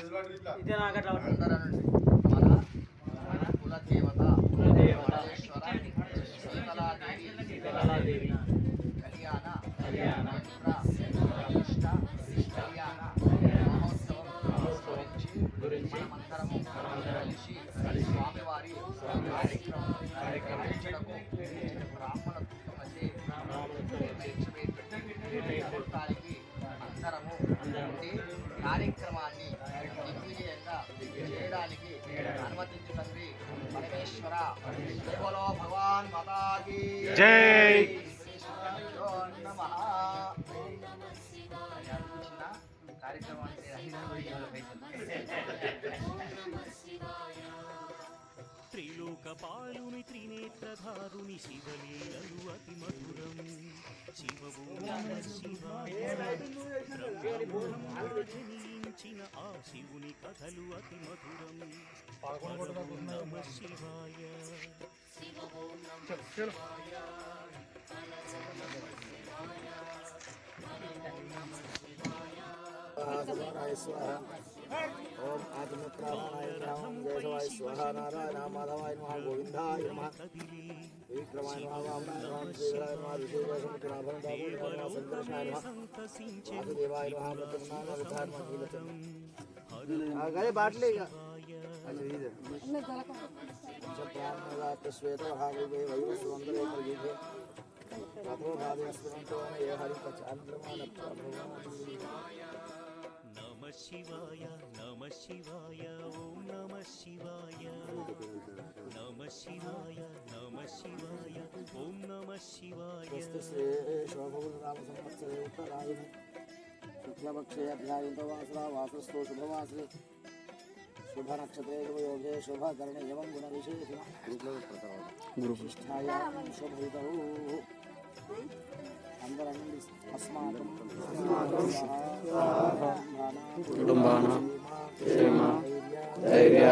ఇదే నాకు అట్లా ఉంటుంది. అందరనండి మన మన కుల దేవత కులదేవత శీతలాదేవి కళ్యాణ కళ్యాణ ప్రతిష్ట కళ్యాణ మహోత్సవం గురించి మనమందరము మనమందరం కలిసి స్వామివారి కార్యక్రమం జై. శ్రీకృష్ణో నమః. చిన్న కార్యక్రమాన్ని త్రిలోకపాలుని త్రినేత్రధారుని శివలీలలు అతి మధురం శివవు శివాయ జనించిన ఆ శివుని కథలు అతి మధురం నమ శివాయ. సమానాయ స్వాహ ఓం ఆత్మప్రాణాయ నమః కేశవాయ స్వాహ నారాయణ మాధవాయ నమః గోవిందాయ నమః విక్రమాయ నమః వామనాయ నమః శ్రీధరాయ నమః ఋషికేశముఖినాభం దామోదరాయ నమః సంకర్షణాయ నమః వాసుదేవాయ నమః ప్రతిమనామ విధాయ నమః కీలకం అదే బాట్లే ఇక శ్వేత భాగవే వయో సుందరే కలిగే రథో భాగస్వంతో ఏ హరి చాంద్రమాన నమ శివాయ నమ శివాయ ఓం నమ శివాయ నమ శివాయ நம சிவாய நம சிவாய ஓம் நம சிவாய நம சிவாய நம சிவாய ஓம் நம சிவாய शुक्लपक्षे अध्यायितवासरा वासस्थो शुभवासरे शुभनक्षत्रे योगे शुभकर्णे एवं गुणविशेषिष्ठायां शुभहितौ కుటుంబానాం క్షేమ ధైర్య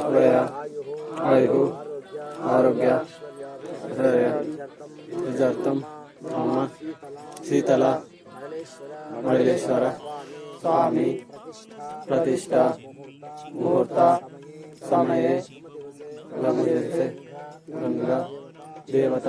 అభయ ఆయు ఆరోగ్య ఐశ్వర్య విజార్థం మమ శీతల మళలేశ్వర స్వామి ప్రతిష్ట ముహూర్త సమయే లభ్యతే గంగా దేవత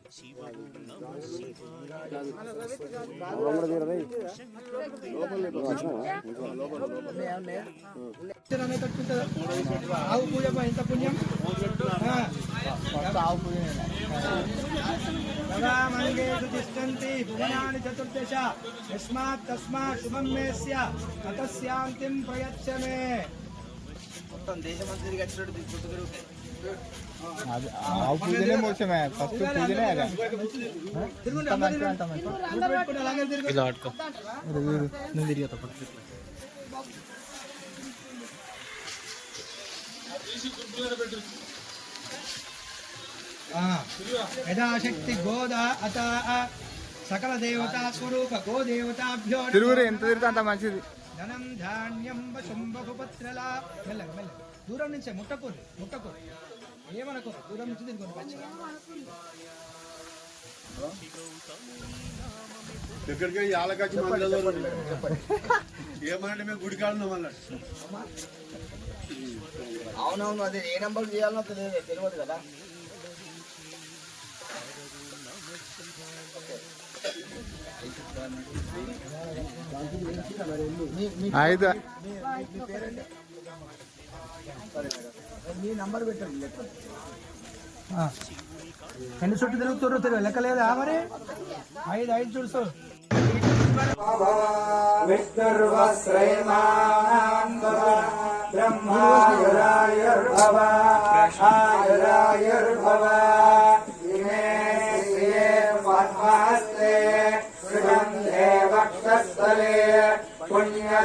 శ్రీగత్వం శ్రీ గంగా భవాని ఆవు పూజ ఎంత పుణ్యం సదా మంగేషు తిష్టంతి భువనాని చతుర్దశ యస్మాత్ తస్మాత్ శుభం మేస్య తతస్యాంతిం ప్రయచ్చ మొత్తం దేశమంతా తిరిగేటట్టు చుట్టూ ఆవు పూజనే మోసమే ఫస్ట్ పూజనే అదే. అలాగే తిరుగు ఇలా ఆడుకో నువ్వు తిరిగి యథాశక్తి గోద అత సకల దేవతా స్వరూప గో దేవతాభ్యో తిరుగురు ఎంత తిరిగితే అంత మంచిది. ధనం ధాన్యం వశం బహుపత్రలా మెల్లగా మెల్లగా. దూరం నుంచే ముట్టకూరు ముట్టకూరు ఏమనకూరు దూరం నుంచి దగ్గరికి ఏమనంటే మేము గుడి కాడున్నాం అన్నట్టు అవునవును అది ఏ నెంబర్ చేయాలనో తెలియదు తెలియదు కదా. ఐదు. ఎన్ని చుట్టూ తిరుగుతుర్రు తిరుగు లెక్క లేదా మరి ఐదు ఐదు చూడు బ్రహ్మాయురాయుర్భవ ఆయురాయుర్భవ ఇమే శ్రియే పద్మాస్తే సుగంధే వక్షస్థలే పుణ్యసుజాయమాణై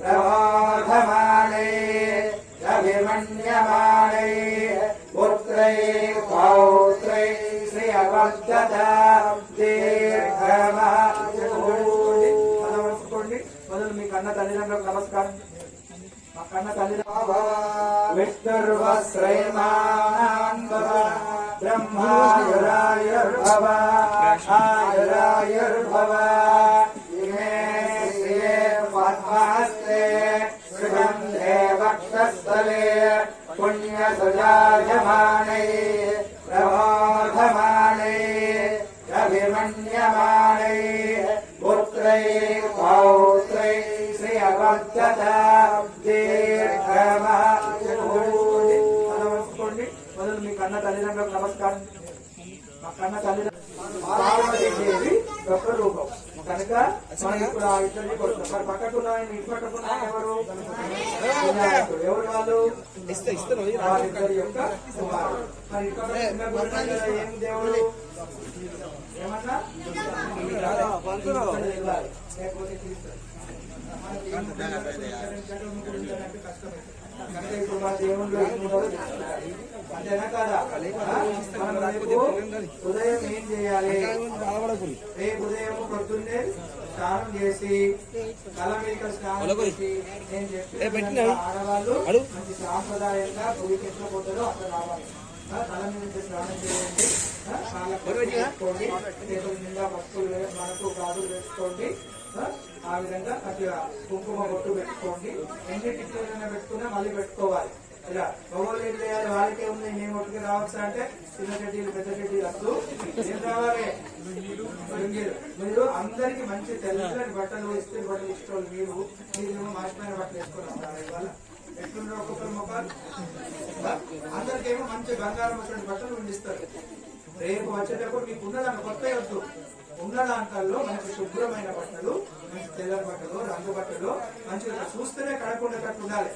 ప్రమోధమాణై అభిమన్యమాణై పుత్రై నమస్కోండి మొదలు మీ కన్న తల్లిదండ్రులకు నమస్కారం. మా కన్న తల్లిదండ్రులు విష్ణుర్వశ్రయమాన్ బ్రహ్మాయురాయుర్భవ ఆయురాయుర్భవ. ఎవరు ఎవరు వాళ్ళు వాళ్ళిద్దరి యొక్క మరి ఏం దేవుడు ఏమన్నా లేకపోతే అంటే ఇప్పుడు దేవుళ్ళు అంతేనా కాదా మనం ఉదయం ఏం చేయాలి రేపు ఉదయం పొద్దున్నే స్నానం చేసి తల మీద స్నానం చేసి నేను చెప్పిన ఆడవాళ్ళు మంచి సాంప్రదాయంగా గుడికి ఎట్లా పోతారో అట్లా రావాలి. తల మీద స్నానం చేయండి. ఆ, కాళ్ళకు వేసుకోండి. చేతుల నిండా వస్తువులు మనకు గాజులు వేసుకోండి. ఆ, ఆ విధంగా మంచిగా కుంకుమ బొట్టు పెట్టుకోండి. ఎన్ని టిక్లైనా పెట్టుకున్నా మళ్ళీ పెట్టుకోవాలి. ఇలా మగవాళ్ళు ఏం చేయాలి వాళ్ళకే ఉంది మేము ఒకటికి రావచ్చు అంటే చిన్న చెడ్డీలు పెద్ద చెడ్డీలు వస్తూ ఏం రావాలి మీరు అందరికి మంచి తెల్లని బట్టలు ఇస్తే బట్టలు ఇష్టం మీరు. మీరు మాసిపోయిన బట్టలు వేసుకొని వస్తారు ఇవాళ. ఎట్లుండే ఒక్కొక్కరు మొక్కలు అందరికేమో మంచి బంగారం వచ్చిన బట్టలు ఉండిస్తారు. రేపు వచ్చేటప్పుడు మీకు ఉన్నదాన్ని కొత్త వద్దు. ఉన్న దాంట్లో మంచి శుభ్రమైన బట్టలు మంచి తెల్లటి బట్టలు రంగు బట్టలు మంచిగా చూస్తేనే కడకుండేటట్టు ఉండాలి.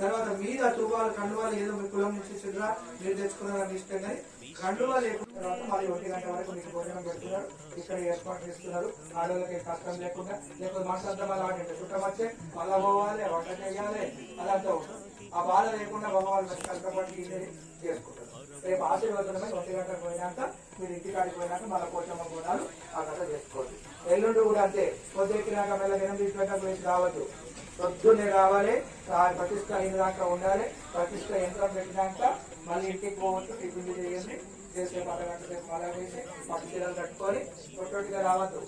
తర్వాత మీద తువ్వాలు కండువాలు ఏదో మీ కులం నుంచి చిల్లర మీరు తెచ్చుకున్నారని ఇష్టం కానీ కండువా లేకుండా తర్వాత మళ్ళీ ఒంటి గంట వరకు మీకు భోజనం పెడుతున్నారు. ఇక్కడ ఏర్పాటు చేస్తున్నారు. ఆడవాళ్ళకి కష్టం లేకుండా లేకపోతే మనసంతా మళ్ళీ ఆడింటే? చుట్టం వచ్చే మళ్ళా పోవాలి వంట చేయాలి అదంతా ఉంటుంది ఆ బాధ లేకుండా భగవాళ్ళు కష్టపడి చేసుకుంటారు. రేపు ఆశీర్వదనమై ఒంటి గంటకు పోయినాక మీరు ఇంటికాడికి పోయినాక మళ్ళీ పోచమ్మ గుణాలు ఆ కథ చేసుకోవచ్చు ఎల్లుండి కూడా అంతే. పొద్దుెక్కినాక మళ్ళీ ఎనిమిది గంటలకు వేసి రావద్దు పొద్దున్నే రావాలి ప్రతిష్ట అయిన దాకా ఉండాలి ప్రతిష్ట యంత్రం పెట్టినాక మళ్ళీ ఇంటికి పోవచ్చు టిఫిన్ చేయండి చేసే పద గంట సేపు మళ్ళా వేసి పట్టు చీరలు కట్టుకొని పొట్టొట్టుగా రావద్దు.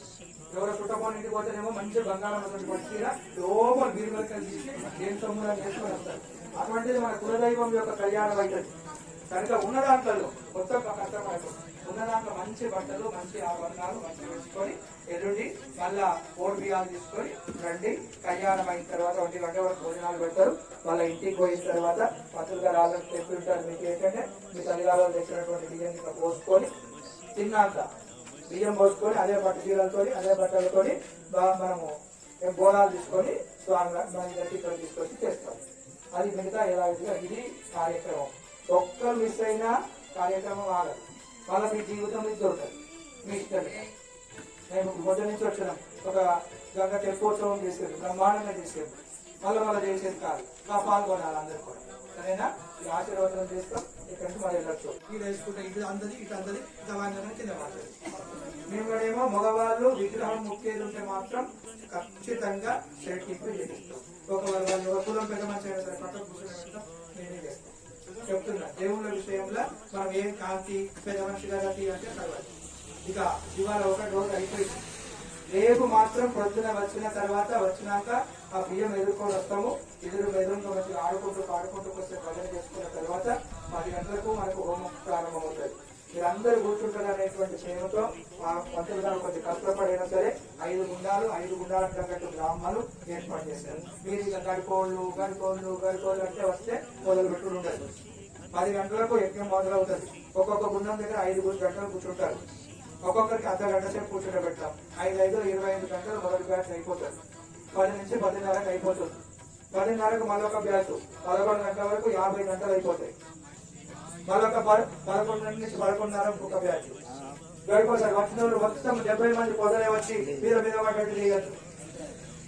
ఎవరు కుటుంబం ఇంటికి పోతేనేమో మంచి బంగారం అటువంటి పట్టు చీర లోపల బీరువలకి తీసి ఏం సొమ్ములను చేసుకొని వస్తారు. అటువంటిది మన కులదైవం యొక్క కళ్యాణం అవుతుంది. కనుక ఉన్న దాంట్లో కొత్త కష్టం ఉన్న దాంట్లో మంచి బట్టలు మంచి ఆభరణాలు మంచి వేసుకొని ఎల్లుండి మళ్ళా ఓడి బియ్యాలు తీసుకొని రండి. కళ్యాణం అయిన తర్వాత ఒంటి గంట వరకు భోజనాలు పెడతారు. మళ్ళీ ఇంటికి పోయిన తర్వాత పత్రులుగా రాళ్ళని చెప్పి ఉంటారు. మీకు ఏంటంటే మీ తల్లిగారు తెచ్చినటువంటి బియ్యం ఇట్లా పోసుకొని తిన్నాక బియ్యం పోసుకొని అదే పట్టు చీరలతో అదే బట్టలతో మనము బోనాలు తీసుకొని స్వామి మన దగ్గరికి ఇక్కడ తీసుకొచ్చి చేస్తాం. అది మిగతా ఎలా ఇది కార్యక్రమం. ఒక్కరు మిస్ అయినా కార్యక్రమం ఆగదు. వాళ్ళ మీ జీవితం నుంచి దొరకదు. మీ ఇష్టం. మేము మొదటి నుంచి వచ్చినాం ఒక గంగ తెప్పోత్సవం చేసేది బ్రహ్మాండంగా చేసేది మళ్ళీ మళ్ళీ చేసేది కాదు. నా పాల్గొనాలి అందరు కూడా. సరేనా? ఈ ఆశీర్వాదం చేస్తాం ఇక్కడ నుంచి మరి వెళ్ళొచ్చు. ఇది వేసుకుంటే ఇది అందది ఇటు అందది దవాంజనం కింద మాట్లాడు మేము కూడా ఏమో మగవాళ్ళు విగ్రహం ముక్కేది ఉంటే మాత్రం ఖచ్చితంగా షర్ట్ చేపిస్తాం ఒకవేళ వాళ్ళు ఒక కులం పెద్ద మంచి పక్కన కూర్చొని నేనే చేస్తాం. చెప్తున్నా. దేవుళ్ళ విషయంలో మనం ఏం కాంతి పెద్ద మనిషిగా గతి అంటే తర్వాత. ఇక ఇవాళ ఒక రోజు అయిపోయింది. రేపు మాత్రం పొద్దున వచ్చిన తర్వాత వచ్చినాక ఆ బియ్యం ఎదుర్కొని వస్తాము. ఎదురు ఎదురుతో మంచిగా ఆడుకుంటూ పాడుకుంటూ కొంచెం భజన చేసుకున్న తర్వాత పది గంటలకు మనకు హోమం ప్రారంభమవుతుంది. మీరందరూ కూర్చుంటారు అనేటువంటి ప్రేమతో ఆ పంతులు గారు కొంచెం కష్టపడైనా సరే ఐదు గుండాలు ఐదు గుండాల తగ్గట్టు బ్రాహ్మణులు ఏర్పాటు చేశారు. మీరు ఇక గడిపోళ్ళు గడిపోళ్ళు గడిపోళ్ళు అంటే వస్తే మొదలు పెట్టుకుంటారు పది గంటలకు యజ్ఞం మొదలవుతుంది. ఒక్కొక్క గుండం దగ్గర ఐదు గంటలు కూర్చుంటారు. ఒక్కొక్కరికి అర్ధ గంట సేపు కూర్చుని ఐదు ఐదు ఇరవై ఐదు గంటలు మొదటి బ్యాచ్ అయిపోతుంది. పది నుంచి పదిన్నరకు అయిపోతుంది. పదిన్నరకు మరొక బ్యాచ్ పదకొండు గంటల వరకు యాభై గంటలు అయిపోతాయి. మరొక పదకొండు నుంచి పదకొండున్నర ఒక బ్యాచ్. గడిపోతారు. వచ్చిన వాళ్ళు మొత్తం డెబ్బై మంది పొదలే వచ్చి మీద మీద పడ్డట్టు చేయొచ్చు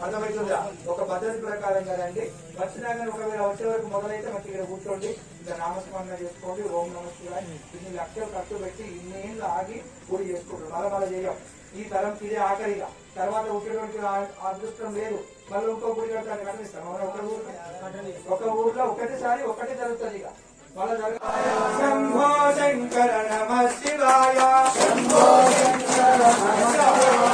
అర్థమవుతుందా? ఒక పద్ధతి ప్రకారం కదండి. వచ్చినా కానీ ఒకవేళ వచ్చే వరకు మొదలైతే మంచి ఇక్కడ కూర్చోండి. ఇంకా నామస్మరణ చేసుకోండి. ఓం నమ శివాయ. ఇన్ని లక్షలు ఖర్చు పెట్టి ఇన్నేళ్ళు ఆగి పూరి చేసుకుంటాం మళ్ళీ మళ్ళీ చేయం. ఈ తరం ఇదే ఆఖరిగా. తర్వాత ఆ- అదృష్టం లేదు. మళ్ళీ ఇంకో గుడి కట్టాలి కనిపిస్తాం? ఒక ఊర్లో. ఒక ఊర్లో ఒకటిసారి ఒకటి జరుగుతుంది ఇక. మళ్ళీ జరగ శంభో శంకర నమ శివాయ. శంభో శంకర నమ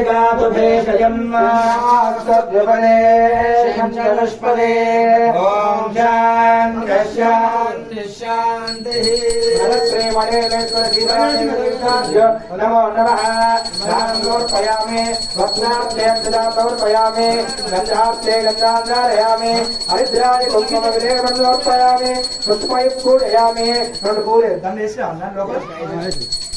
నమ శివాయ శంభో శంకర నమ శివాయ సాంబదరాశివ నమ శివాయ పార్శ్వే నక్షత్రాణి రూపం ष्पदे ॐ शान्ति शान्ति शान्तिः नमो नमः समर्पयामि वस्त्रार्थे समर्पयामि गन्धार्थे गन्धान्धारयामि हरिद्राणि कुङ्कुमविलेपं समर्पयामि पुष्पैः पूजयामि రెండు పూలే దాన్ని వేసి పుష్పైः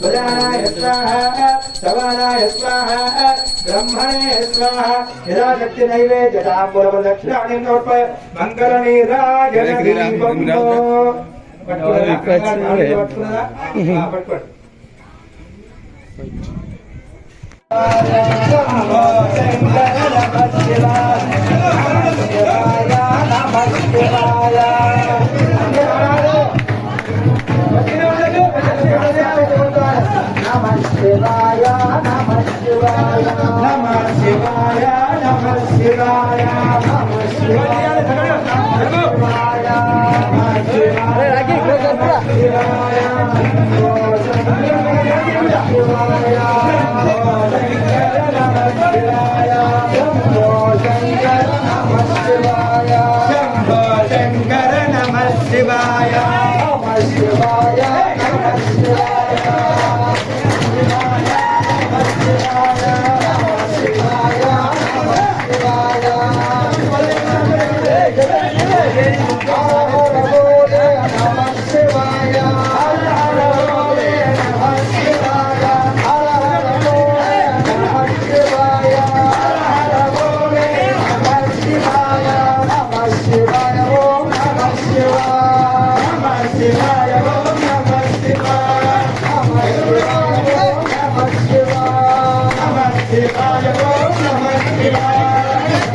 प्रजानाय स्वाहा सवानाय स्वाहा ब्रह्मणे स्वाहा यदा शक्ति नैवेद्यतां पूर्वदक्षिणानि समर्पय मङ्गलनीराजनदीपं शिवाय नमः शिवाय పట్టుకోండి శంకర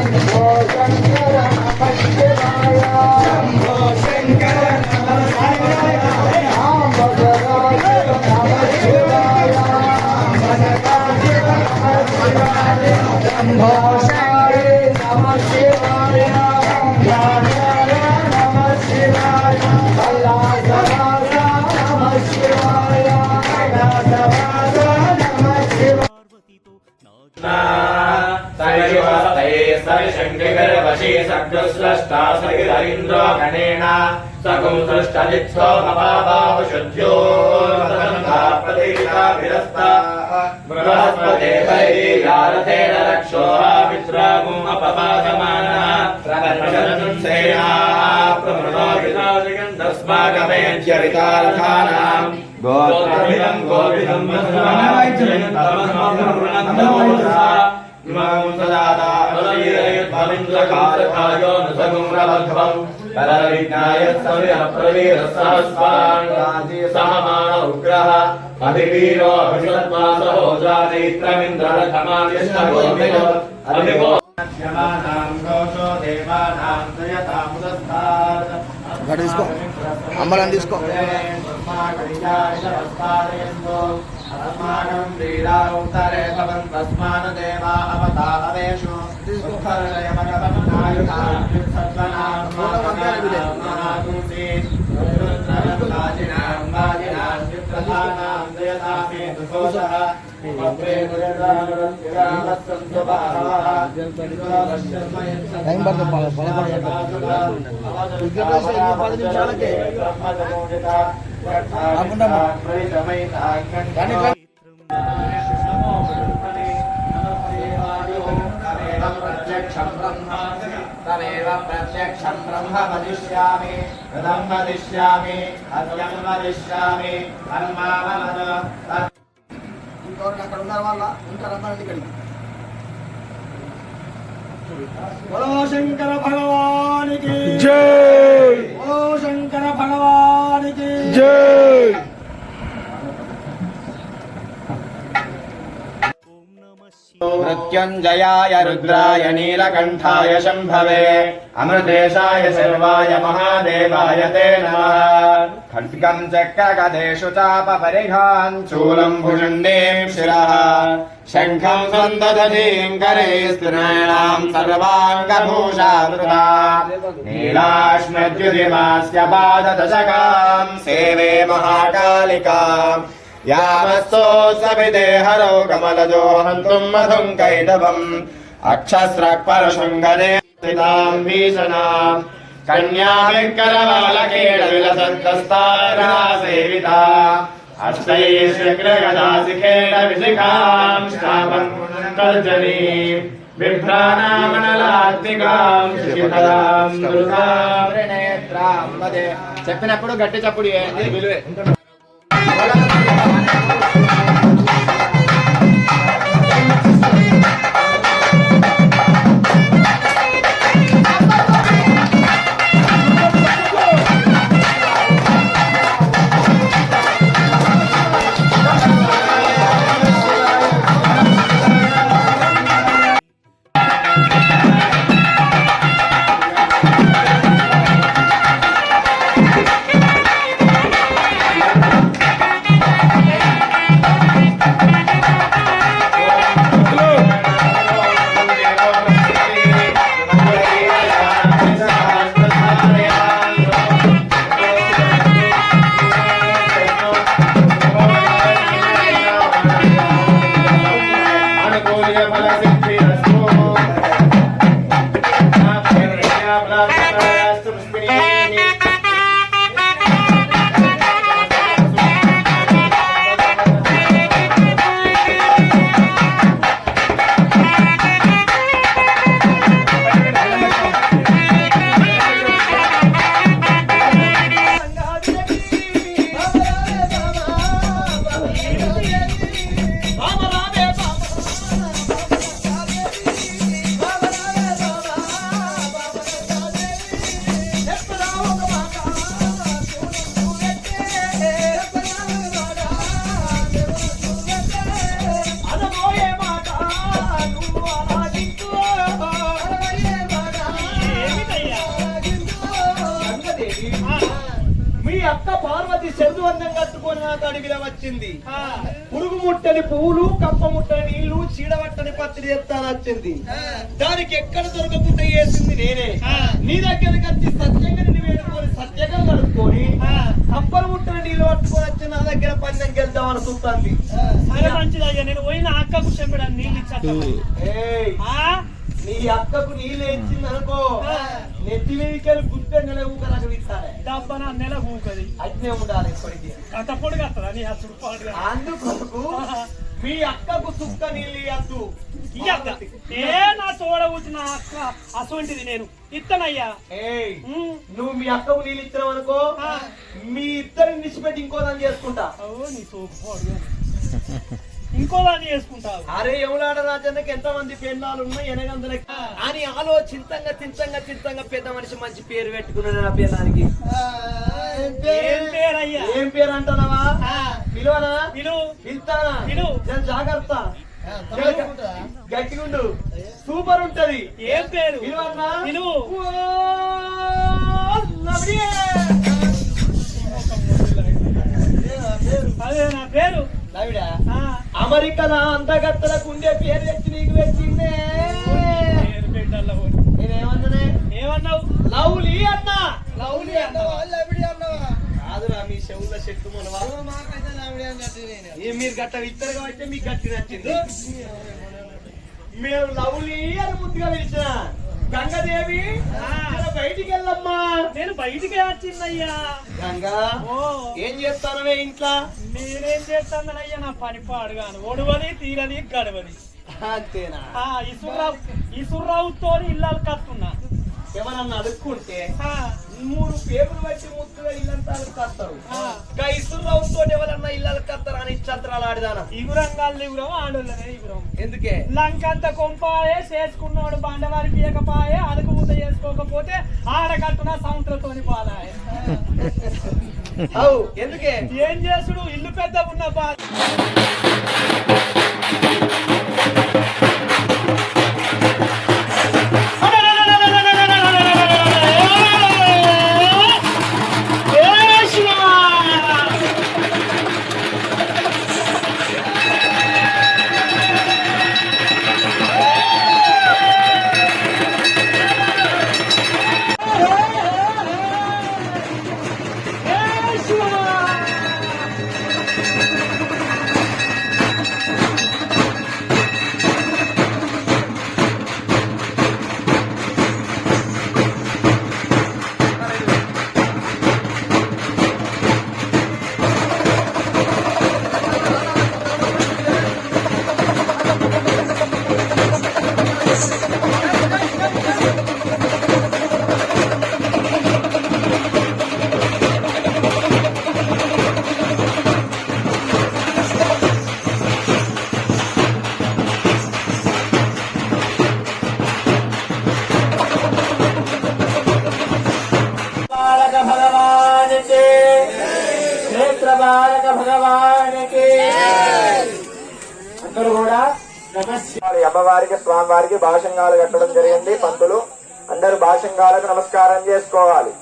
Yo అపపాదమాన ప్రకర్షన్సేనా ప్రమృణోభితాజగంధస్మాగమయంచరితారథానాం గోత్రమిదం గోవిదం ఇమాం సదాదా मित्रकालकायो न सगुणलघवम् परविज्ञाय सविरप्रवीरसास्वाङ्गाजे सहमान उग्रः अभिवीरो अभिषत्वा सहोजा नेत्रमिन्द्रलखमादिष्टगोपिनो अभिगो देवानां दयतामुदस्थात् అమ్మలను తీసుకో. అస్మాకం క్రీడా ఉత్తరే భవన్ తస్మాన్ దేవా అవతారేషు టైం పడుతుంది పది నిమిషాలకే ప్రత్యక్షం బ్రహ్మ తమేవ ప్రత్యక్షం బ్రహ్మ వదిష్యామి వదిష్యామి అద్యం గవర్నమెంట్ అక్కడ ఉన్నారు వాళ్ళ? ఉంటారు అందరండి ఇక్కడికి బలో శంకర భగవానికి. శంకర భగవానికి. జై! రుద్రాయ నీలకంఠాయ శంభవే. अमृतेशाय सर्वाय महादेवाय ते नमः खड्गम् चक्रगदेषु चापपरिघान् चूलम् भुषण्डीम् शिरः शङ्खम् सन्ददतीम् करे स्त्रीणाम् सर्वाङ्गभूषावृता नीलाश्मद्युतिमास्य पाददशकाम् सेवे महाकालिकाम् यामस्तो सविदे हरौ कमलजो हन्तुम् मधुम् कैटवम् अक्षस्रक्परशृङ्गदे स्थिताम् भीषणाम् कन्याभिकरबालकेण विलसन्तस्तारणा सेविता अष्टैश्चक्रगदाशिखेण विशिखाम् श्रावम् तर्जनीम् बिभ्राणामनलात्मिकाम् शिखराम् दुर्गाम् చెప్పినప్పుడు గట్టి చప్పుడు ఏంటి దగ్గర పందెం గెలుద్దాం అనుకుంటుంది సరే మంచిదయ్యా నేను పోయిన అక్కకు చెప్పడానికి నీళ్ళు ఇచ్చాను ఏయ్. నీ అక్కకు నీళ్ళు ఇచ్చింది అనుకో నెత్తి మీదకెళ్ళి గుడ్డెంగలే ఊకలకు ఇస్తారే డబ్బన నెల ఊకది. అట్నే ఉండాలి ఇప్పటికీ. అంత పొడి కత్తదా నీ అసలు అందుకొరకు మీ అక్కకు సుక్క నీళ్ళు ఇయ్యద్దు. ఏ నా తోడ కూర్చున్న అక్క? అసొంటిది నేను. ఇత్తనయ్యా. నువ్వు మీ అక్కకు నీళ్ళు ఇచ్చినావు అనుకో మీ ఇద్దరిని నిలిచిపెట్టి ఇంకో దాన్ని చేసుకుంటా. ఓ నీ సోపు ఇంకో దాన్ని చేసుకుంటావు. అరే ఎవలాడ రాజన్నకి ఎంత మంది పెళ్ళాలు ఉన్నాయి ఎనగందులకి అని ఆలోచింతంగా చింతంగా చింతంగా పెద్ద మనిషి మంచి పేరు పెట్టుకున్నాడు నా పిల్లానికి ఏం పేరు? అంటున్నావా? పిలువనా పిలువు పిలుస్తానా పిలు. జర జాగ్రత్త. జర గట్టిగా ఉండు. సూపర్ ఉంటది. ఏం పేరు? లవ్లీ. అదే నా పేరు. అమెరికాలో అందగత్తలకు ఉండే పేరు తెచ్చి నీకు పెట్టిందే. నేనేమన్నానే? ఏమన్నావు? లవ్లీ అన్నా. లవ్లీ అన్నావా? కాదురా మీ చెవుల చెట్టు మనవా ఏ మీరు గట్ట ఇద్దరు కాబట్టి మీకు గట్టి నచ్చింది. మేము లవ్లీ అని ముద్దుగా పిలిచిన గంగదేవి బయటికి వెళ్ళమ్మా. నేను బయటికి వచ్చిందయ్యా. గంగా ఏం చేస్తానవే ఇంట్లో? నేనేం చేస్తానయ్యా నా పని పాడుగాను. ఒడువది తీరది గడవది అంతేనా? ఆ ఇసురావు ఇసురావుతో ఇల్లాలు కట్టున్నా ఎవరన్నా అడుక్కుంటే ఆ, మూడు పేపర్లు బట్టి ముద్దుగా ఇల్లంతా కడతారు. ఆ. ఇసురావుతో ఎవరన్నా ఇల్లు కడతారు అని చంద్రాలు ఆడిదానా? ఇగురంగాళ్ళు ఇగురం ఆడోళ్ళనే ఇగురం ఎందుకే? లంకంత కొంపాయే చేసుకున్నోడు బండవారి పీకపాయే అడుగు ముద్ద చేసుకోకపోతే ఆడకట్టున సముద్రతోని పాలాయే. అవు ఎందుకే? ఏం చేసుడు? ఇల్లు పెద్ద ఉన్న బాధ భగవానికి అందరూ కూడా నమస్కారం. అమ్మవారికి స్వామివారికి భాషంగాలు కట్టడం జరిగింది. పంతులు అందరూ భాషంగాలకు నమస్కారం చేసుకోవాలి.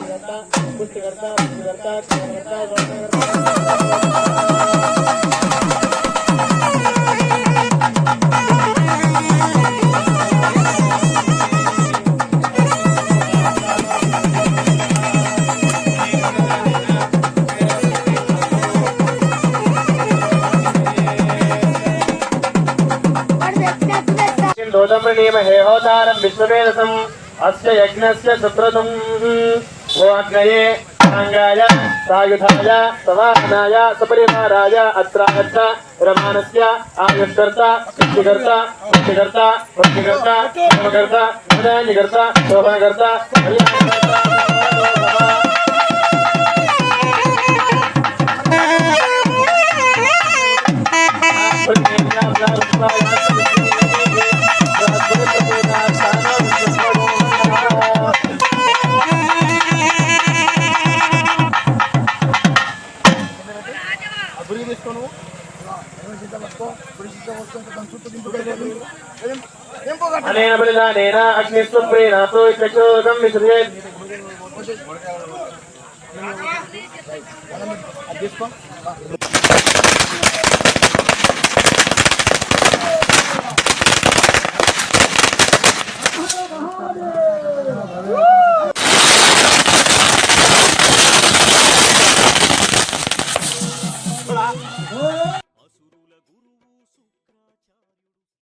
పుష్టికర్త పుష్టికర్త हेहोतारं विश्ववेदसम् अस्य यज्ञस्य सुक्रतुम् वो अग्नये सायुधाय, सवाहनाय, सपरिवाराय, अत्रागच्छ, रमानस्य, आयुष्कर्ता सृष्टिकर्ता मुक्तिकर्ता मुक्तिकर्ता धर्मकर्ता प्रदानिकर्ता शोभनकर्ता, कल्याणकर्ता। प्राणेन अग्निस्वप्रेणा प्रचोदं विसृजेत् अध्यक्ष